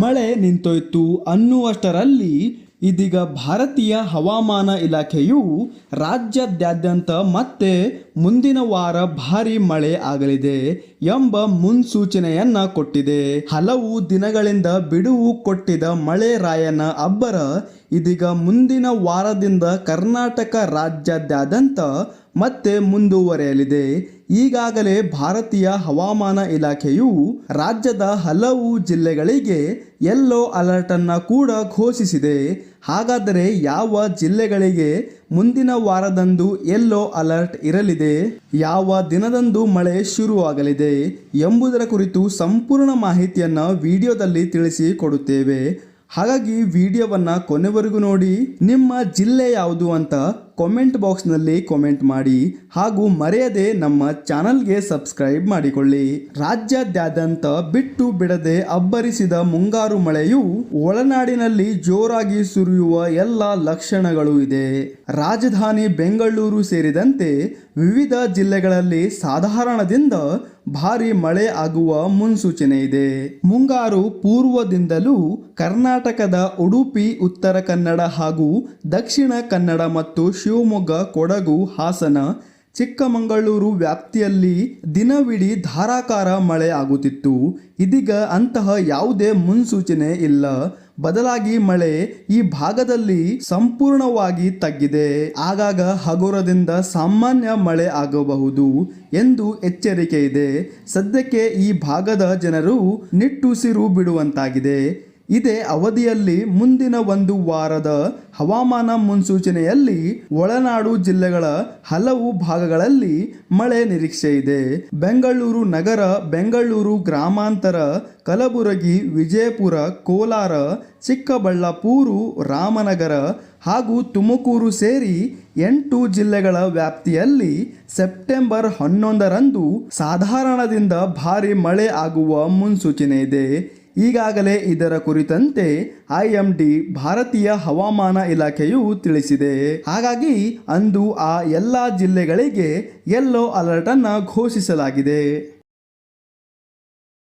ಮಳೆ ನಿಂತೋಯ್ತು ಅನ್ನುವಷ್ಟರಲ್ಲಿ ಇದೀಗ ಭಾರತೀಯ ಹವಾಮಾನ ಇಲಾಖೆಯು ರಾಜ್ಯಾದ್ಯಂತ ಮತ್ತೆ ಮುಂದಿನ ವಾರ ಭಾರಿ ಮಳೆ ಆಗಲಿದೆ ಎಂಬ ಮುನ್ಸೂಚನೆಯನ್ನ ಕೊಟ್ಟಿದೆ. ಹಲವು ದಿನಗಳಿಂದ ಬಿಡುವು ಕೊಟ್ಟಿದ ಮಳೆ ರಾಯನ ಅಬ್ಬರ ಇದೀಗ ಮುಂದಿನ ವಾರದಿಂದ ಕರ್ನಾಟಕ ರಾಜ್ಯಾದ್ಯಂತ ಮತ್ತೆ ಮುಂದುವರೆಯಲಿದೆ. ಈಗಾಗಲೇ ಭಾರತೀಯ ಹವಾಮಾನ ಇಲಾಖೆಯು ರಾಜ್ಯದ ಹಲವು ಜಿಲ್ಲೆಗಳಿಗೆ ಯೆಲ್ಲೋ ಅಲರ್ಟ್ ಅನ್ನ ಕೂಡ ಘೋಷಿಸಿದೆ. ಹಾಗಾದರೆ ಯಾವ ಜಿಲ್ಲೆಗಳಿಗೆ ಮುಂದಿನ ವಾರದಂದು ಎಲ್ಲೋ ಅಲರ್ಟ್ ಇರಲಿದೆ? ಯಾವ ದಿನದಂದು ಮಳೆ ಶುರುವಾಗಲಿದೆ ಎಂಬುದರ ಕುರಿತು ಸಂಪೂರ್ಣ ಮಾಹಿತಿಯನ್ನು ವಿಡಿಯೋದಲ್ಲಿ ತಿಳಿಸಿ ಕೊಡುತ್ತೇವೆ. ಹಾಗಾಗಿ ವಿಡಿಯೋವನ್ನು ಕೊನೆವರೆಗೂ ನೋಡಿ, ನಿಮ್ಮ ಜಿಲ್ಲೆ ಯಾವುದು ಅಂತ ಕಾಮೆಂಟ್ ಬಾಕ್ಸ್ನಲ್ಲಿ ಕಾಮೆಂಟ್ ಮಾಡಿ ಹಾಗೂ ಮರೆಯದೆ ನಮ್ಮ ಚಾನಲ್ಗೆ ಸಬ್ಸ್ಕ್ರೈಬ್ ಮಾಡಿಕೊಳ್ಳಿ. ರಾಜ್ಯಾದ್ಯಂತ ಬಿಟ್ಟು ಬಿಡದೆ ಅಬ್ಬರಿಸಿದ ಮುಂಗಾರು ಮಳೆಯು ಒಳನಾಡಿನಲ್ಲಿ ಜೋರಾಗಿ ಸುರಿಯುವ ಎಲ್ಲ ಲಕ್ಷಣಗಳು ಇದೆ. ರಾಜಧಾನಿ ಬೆಂಗಳೂರು ಸೇರಿದಂತೆ ವಿವಿಧ ಜಿಲ್ಲೆಗಳಲ್ಲಿ ಸಾಧಾರಣದಿಂದ ಭಾರಿ ಮಳೆ ಆಗುವ ಮುನ್ಸೂಚನೆ ಇದೆ. ಮುಂಗಾರು ಪೂರ್ವದಿಂದಲೂ ಕರ್ನಾಟಕದ ಉಡುಪಿ, ಉತ್ತರ ಕನ್ನಡ ಹಾಗೂ ದಕ್ಷಿಣ ಕನ್ನಡ ಮತ್ತು ಶಿವಮೊಗ್ಗ, ಕೊಡಗು, ಹಾಸನ, ಚಿಕ್ಕಮಗಳೂರು ವ್ಯಾಪ್ತಿಯಲ್ಲಿ ದಿನವಿಡೀ ಧಾರಾಕಾರ ಮಳೆ ಆಗುತ್ತಿತ್ತು. ಇದೀಗ ಅಂತಹ ಯಾವುದೇ ಮುನ್ಸೂಚನೆ ಇಲ್ಲ. ಬದಲಾಗಿ ಮಳೆ ಈ ಭಾಗದಲ್ಲಿ ಸಂಪೂರ್ಣವಾಗಿ ತಗ್ಗಿದೆ. ಆಗಾಗ ಹಗುರದಿಂದ ಸಾಮಾನ್ಯ ಮಳೆ ಆಗಬಹುದು ಎಂದು ಎಚ್ಚರಿಕೆ ಇದೆ. ಸದ್ಯಕ್ಕೆ ಈ ಭಾಗದ ಜನರು ನಿಟ್ಟುಸಿರು ಬಿಡುವಂತಾಗಿದೆ. ಇದೇ ಅವಧಿಯಲ್ಲಿ ಮುಂದಿನ ಒಂದು ವಾರದ ಹವಾಮಾನ ಮುನ್ಸೂಚನೆಯಲ್ಲಿ ಒಳನಾಡು ಜಿಲ್ಲೆಗಳ ಹಲವು ಭಾಗಗಳಲ್ಲಿ ಮಳೆ ನಿರೀಕ್ಷೆ ಇದೆ. ಬೆಂಗಳೂರು ನಗರ, ಬೆಂಗಳೂರು ಗ್ರಾಮಾಂತರ, ಕಲಬುರಗಿ, ವಿಜಯಪುರ, ಕೋಲಾರ, ಚಿಕ್ಕಬಳ್ಳಾಪುರ, ರಾಮನಗರ ಹಾಗೂ ತುಮಕೂರು ಸೇರಿ ಎಂಟು ಜಿಲ್ಲೆಗಳ ವ್ಯಾಪ್ತಿಯಲ್ಲಿ ಸೆಪ್ಟೆಂಬರ್ ಹನ್ನೊಂದರಂದು ಸಾಧಾರಣದಿಂದ ಭಾರಿ ಮಳೆ ಆಗುವ ಮುನ್ಸೂಚನೆ ಇದೆ. ಈಗಾಗಲೇ ಇದರ ಕುರಿತಂತೆ ಐಎಂಡಿ ಭಾರತೀಯ ಹವಾಮಾನ ಇಲಾಖೆಯು ತಿಳಿಸಿದೆ. ಹಾಗಾಗಿ ಅಂದು ಆ ಎಲ್ಲ ಜಿಲ್ಲೆಗಳಿಗೆ ಯೆಲ್ಲೋ ಅಲರ್ಟ್ ಅನ್ನು ಘೋಷಿಸಲಾಗಿದೆ.